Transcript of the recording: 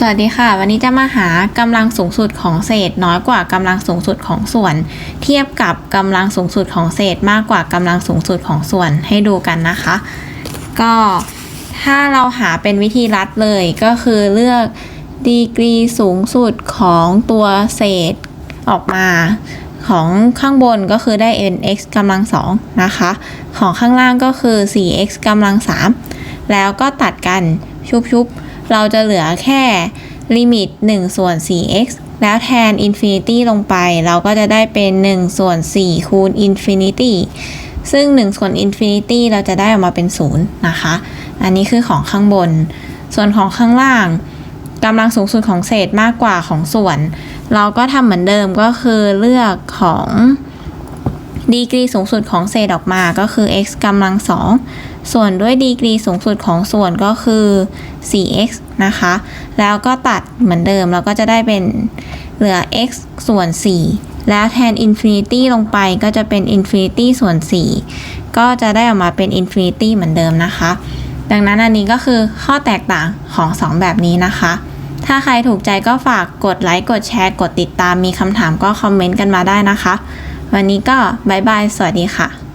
สวัสดีค่ะ วันนี้จะมาหากำลังสูงสุดของเศษ น้อยกว่ากำลังสูงสุดของส่วน เทียบกับกำลังสูงสุดของเศษ มากกว่ากำลังสูงสุดของส่วนให้ดูกันนะคะ ก็ถ้าเราหาเป็นวิธีรัดเลยก็คือเลือกดีกรีสูงสุดของตัวเศษออกมา ของข้างบนก็คือได้ nx กำลังสองนะคะ ของข้างล่างก็คือ 4x กำลังสามแล้วก็ตัดกันชุบๆ เราจะเหลือแค่ลิมิต1ส่วน 4x แล้วแทน infinity ลงไป เราก็จะได้เป็น1ส่วน4คูณ infinity ซึ่ง1ส่วน infinity เราจะได้ออกมาเป็น0นะคะ อันนี้คือของข้างบน ส่วนของข้างล่างกำลังสูงสุดของเศษมากกว่าของส่วน เราก็ทำเหมือนเดิมก็คือเลือกของ ดีกรีสูงสุดของเศษออกมาก็คือ x กำลังสองส่วนด้วยดีกรีสูงสุดของส่วนก็คือ 4x นะคะ แล้วก็ตัดเหมือนเดิมเราก็จะได้เป็นเหลือ x ส่วน 4 แล้วแทน infinity ลงไปก็จะเป็น infinity ส่วน 4 ก็จะได้ออกมาเป็น infinity เหมือนเดิมนะคะ ดังนั้นอันนี้ก็คือข้อแตกต่างของ 2 แบบนี้นะคะ ถ้าใครถูกใจก็ฝากกดไลค์ กดแชร์ กดติดตาม มีคำถามก็คอมเมนต์กันมาได้นะคะ วันนี้ก็บายบาย สวัสดีค่ะ